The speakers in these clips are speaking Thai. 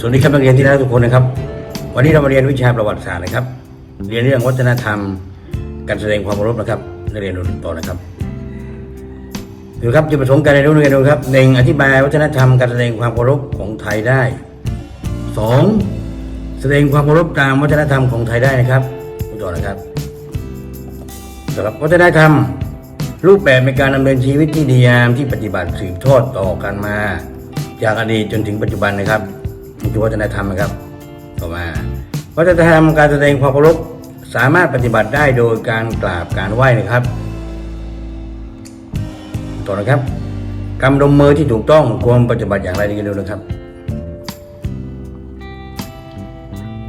สวัสดีครับนักเรียนที่น่ารักทุกคนนะครับ วันนี้เรามาเรียนวิชาประวัติศาสตร์นะครับ เรียนเรื่องวัฒนธรรม การแสดงความเคารพนะครับนักเรียนดูต่อนะครับดูครับจุดประสงค์การเรียนรู้นักเรียนดูครับหนึ่งอธิบายวัฒนธรรมการแสดงความเคารพของไทยได้สองแสดงความเคารพตามวัฒนธรรมของไทยได้นะครับดูต่อนะครับสำหรับวัฒนธรรม รูปแบบในการดำเนินชีวิตที่ดีงามที่ปฏิบัติสืบทอดต่อกันมา จากอดีตจนถึงปัจจุบันนะครับ คือวัฒนธรรมนะครับ ต่อมา วัฒนธรรมการแสดงความเคารพสามารถปฏิบัติได้โดยการกราบการไหว้นะครับ ต่อนะครับกำดมมือที่ถูกต้องควรปฏิบัติอย่างไรนี่กันดูนะครับ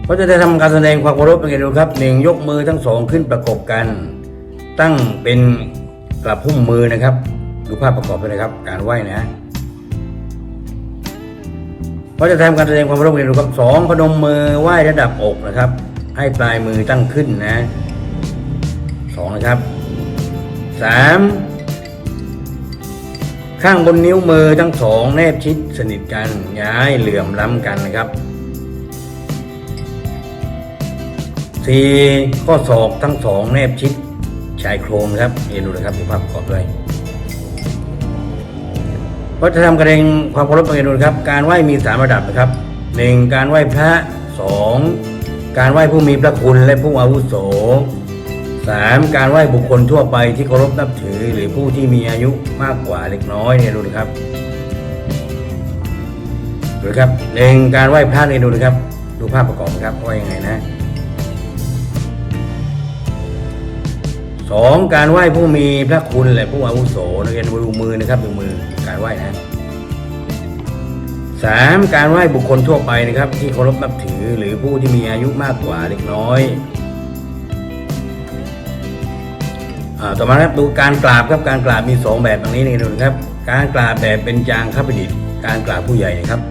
วัฒนธรรมการแสดงความเคารพเป็นไงดูครับหนึ่งยกมือทั้งสองขึ้นประกบกัน ตั้งเป็นกระพุ่มมือนะครับ ดูภาพประกอบด้วยนะครับ การไหว้นะ วัฒนธรรมการแสดงความรพเรียนรู้ครับสองพนมมือไหว้ระดับอกนะครับ ให้ปลายมือตั้งขึ้นนะสองนะครับสามข้างบนนิ้วมือทั้งสองแนบชิดสนิทกันย้ายเหลื่อมล้ำกันนะครับสี่ข้อศอกทั้งสองแนบชิดชายโครงนะครับเรียนดูนะครับดูภาพประกอบด้วย วัฒนธรรมกรแสดงความเคารพป็นไงดูนครับ การไหว้มีสามระดับนะครับหนึ่งการไหว้พระสองการไหว้ผู้มีพระคุณและผู้อาวุโสสามการไหว้บุคคลทั่วไปที่เคารพนับถือ หรือผู้ที่มีอายุมากกว่าเล็กน้อยเนี่ยดูนะครับดูนะครับหนึ่งการไหว้พระเนี่ยดูนะครับ ดูภาพประกอบนะครับว่ายังไงนะ สองการไหว้ผู้มีพระคุณและผู้อาวุโสนักเรียนดูมือนะครับดูมือการไหว้นะสามการไหว้บุคคลทั่วไปนะครับ ที่เคารพนับถือหรือผู้ที่มีอายุมากกว่าเล็กน้อยอ่าต่อมาครับดูการกราบครับการกราบมีสองแบบตรงนี้นี่ดูนะครับ การกราบแบบเป็นจางข้าพดิษฐ์การกราบผู้ใหญ่นะครับ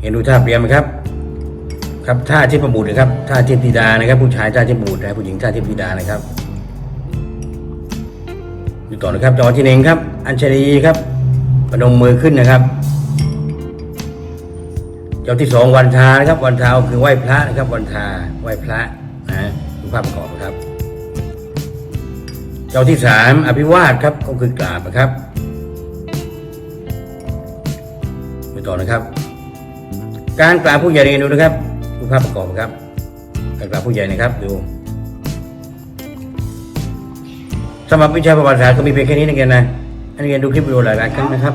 เห็นดูท่าเตรียมไหมครับ ครับท่าเทพบุตรนะครับท่าเทพธิดานะครับ ผู้ชายท่าเทพบุตรนะผู้หญิงท่าเทพธิดานะครับดูต่อนะครับจอที่หนึ่งครับ อัญชลีครับประนมมือขึ้นนะครับจอที่สองวันทานะครับ วันทาก็คือไหว้พระนะครับ วันทาไหว้พระนะดูภาพประกอบนะครับเจ้าที่สามอภิวาทครับก็คือกราบนะครับดูต่อนะครับ การกราบผู้ใหญ่เรียนดูนะครับ ภาพประกอบครับการกราบผู้ใหญ่นะครับดูสำหรับวิชาประวัติศาสตร์ก็มีเพียงแค่นี้นะเรียนนะอันักเรียนดูคลิปวิดีโอหลายๆครั้งนะครับ